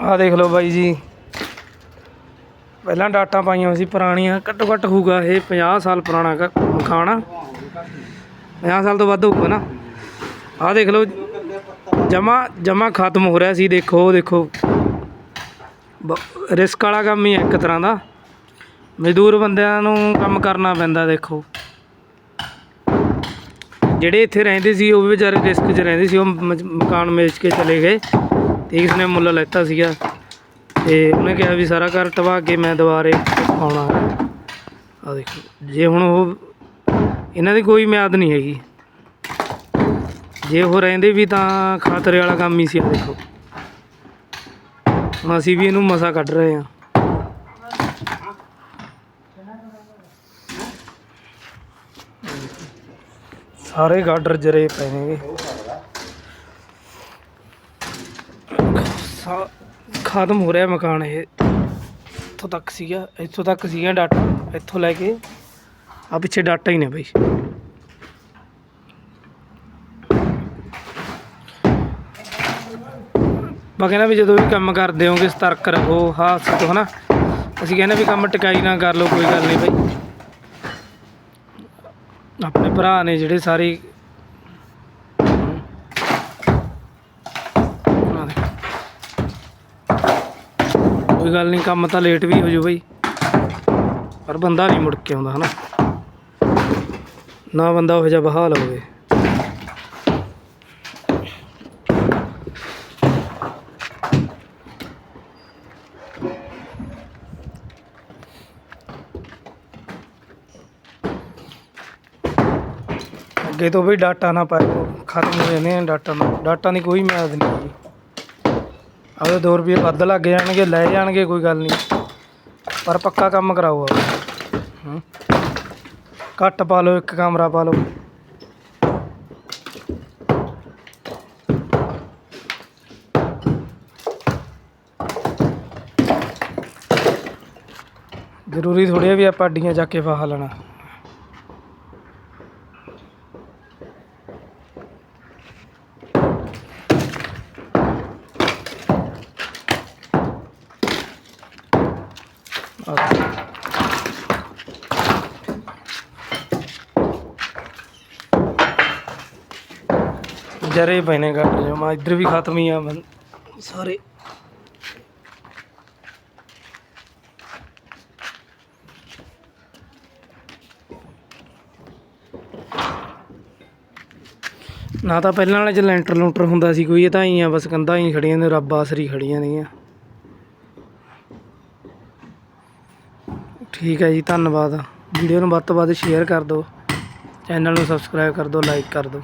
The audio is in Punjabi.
ਆਹ ਦੇਖ ਲਓ ਬਾਈ ਜੀ। ਪਹਿਲਾਂ ਡਾਟਾਂ ਪਾਈਆਂ ਸੀ, ਪੁਰਾਣੀਆਂ। ਘੱਟੋ ਘੱਟ ਹੋਊਗਾ ਇਹ 50 ਸਾਲ ਪੁਰਾਣਾ ਮਕਾਨ ਆ 50 ਸਾਲ ਤੋਂ ਵੱਧ ਹੋਊਗਾ ਨਾ। ਆਹ ਦੇਖ ਲਓ, ਜਮਾ ਜਮਾ ਖਤਮ ਹੋ ਰਿਹਾ ਸੀ। ਦੇਖੋ ਉਹ ਦੇਖੋ ਰਿਸਕ ਵਾਲਾ ਕੰਮ ਹੀ ਹੈ ਇੱਕ ਤਰ੍ਹਾਂ ਦਾ। ਮਜ਼ਦੂਰ ਬੰਦਿਆਂ ਨੂੰ ਕੰਮ ਕਰਨਾ ਪੈਂਦਾ, ਦੇਖੋ। ਜਿਹੜੇ ਇੱਥੇ ਰਹਿੰਦੇ ਸੀ, ਉਹ ਵੀ ਵਿਚਾਰੇ ਰਿਸਕ 'ਚ ਰਹਿੰਦੇ ਸੀ। ਉਹ ਮ- ਮਕਾਨ ਵੇਚ ਕੇ ਚਲੇ ਗਏ। ਤੇ ਕਿਸ ਨੇ ਮੁੱਲ ਲੈਤਾ ਸੀਗਾ। ਤੇ ਉਹਨੇ ਕਿਹਾ ਵੀ ਸਾਰਾ ਘਰ ਢਵਾ ਕੇ ਮੈਂ ਦੁਬਾਰੇ ਆਉਣਾ। ਆ ਦੇਖੋ, ਜੇ ਹੁਣ ਉਹ, ਇਹਨਾਂ ਦੀ ਕੋਈ ਮਿਆਦ ਨਹੀਂ ਹੈਗੀ। ਜੇ ਉਹ ਰਹਿੰਦੇ ਵੀ ਤਾਂ ਖਾਤਰੇ ਵਾਲਾ ਕੰਮ ਹੀ ਸੀ ਆ ਦੇਖੋ। ਹੁਣ ਅਸੀਂ ਵੀ ਇਹਨੂੰ ਮਸਾ ਕੱਢ ਰਹੇ ਹਾਂ। ਸਾਰੇ ਗਾਡਰ ਜਰੇ ਪਏ ਨੇਗੇ ਸਾ- ਖਤਮ ਹੋ ਰਿਹਾ ਮਕਾਨ ਇਹ। ਇੱਥੋਂ ਤੱਕ ਸੀਗਾ, ਇੱਥੋਂ ਤੱਕ ਸੀਗਾ ਡਾਟਾ, ਇੱਥੋਂ ਲੈ ਕੇ। ਆ ਪਿੱਛੇ ਡਾਟਾ ਹੀ ਨੇ ਬਈ। ਮੈਂ ਕਹਿੰਦਾ ਵੀ ਜਦੋਂ ਵੀ ਕੰਮ ਕਰਦੇ ਹੋਗੇ ਸਤਰਕ ਰਹੋ ਹਾਦਸੇ ਤੋਂ ਹਨਾ। ਅਸੀਂ ਕਹਿੰਦੇ ਵੀ ਕੰਮ ਟਿਕਾਈ ਨਾ ਕਰ ਲਓ, ਕੋਈ ਗੱਲ ਨਹੀਂ ਬਈ। ਆਪਣੇ ਭਰਾ ਨੇ ਜਿਹੜੇ ਸਾਰੇ ਕੋਈ ਗੱਲ ਨਹੀਂ, ਕੰਮ ਤਾਂ ਲੇਟ ਵੀ ਹੋ ਜੂ ਬਈ। ਪਰ ਬੰਦਾ ਨਹੀਂ ਮੁੜ ਕੇ ਆਉਂਦਾ, ਹਨਾ? ਨਾ ਬੰਦਾ ਉਹ ਜਿਹਾ ਬਹਾਲ ਹੋਵੇ। ਅੱਗੇ ਤੋਂ ਵੀ ਡਾਟਾ ਨਾ ਪਾਇਓ, ਖਤਮ ਹੋ ਜਾਂਦੇ ਆ ਡਾਟਾ ਨਾਲ ਡਾਟਾ ਦੀ ਕੋਈ ਮਿਆਦ ਨਹੀਂ। ਹੈਗੀ ਆਪਦੇ 2 ਰੁਪਏ ਵੱਧ ਲੱਗ ਜਾਣਗੇ, ਲੈ ਜਾਣਗੇ, ਕੋਈ ਗੱਲ ਨਹੀਂ। ਪਰ ਪੱਕਾ ਕੰਮ ਕਰਾਓ ਆਪਦਾ। ਹੂੰ। ਘੱਟ ਪਾ ਲਓ, ਇੱਕ ਕਮਰਾ ਪਾ ਲਓ। ਜ਼ਰੂਰੀ ਥੋੜ੍ਹੀ ਆ ਵੀ ਆਪਾਂ ਅੱਡੀਆਂ ਜਾ ਕੇ ਫਾਹ ਲੈਣਾ। ਆਹ ਜਰੇ ਪਏ ਨੇ ਘੱਟ ਜਮਾ ਇੱਧਰ ਵੀ ਖਤਮ ਹੀ ਆ ਬੰ- ਸਾਰੇ। ਨਾ ਤਾਂ ਪਹਿਲਾਂ ਵਾਲੇ ਚ ਲੈਂਟਰ ਲੂੰਟਰ ਹੁੰਦਾ ਸੀ ਕੋਈ, ਇਹ ਤਾਂ ਹੀ ਆ ਬਸ ਕੰਧਾਂ ਹੀ ਖੜੀਆਂ ਨੇ, ਰੱਬ ਆਸਰੀ ਖੜੀਆਂ ਨੇਗੀਆਂ ਠੀਕ ਹੈ ਜੀ, ਧੰਨਵਾਦ। ਵੀਡੀਓ ਨੂੰ ਵੱਧ ਤੋਂ ਵੱਧ ਸ਼ੇਅਰ ਕਰ ਦਿਓ। ਚੈਨਲ ਨੂੰ ਸਬਸਕ੍ਰਾਈਬ ਕਰ ਦਿਓ ਲਾਈਕ ਕਰ ਦਿਓ।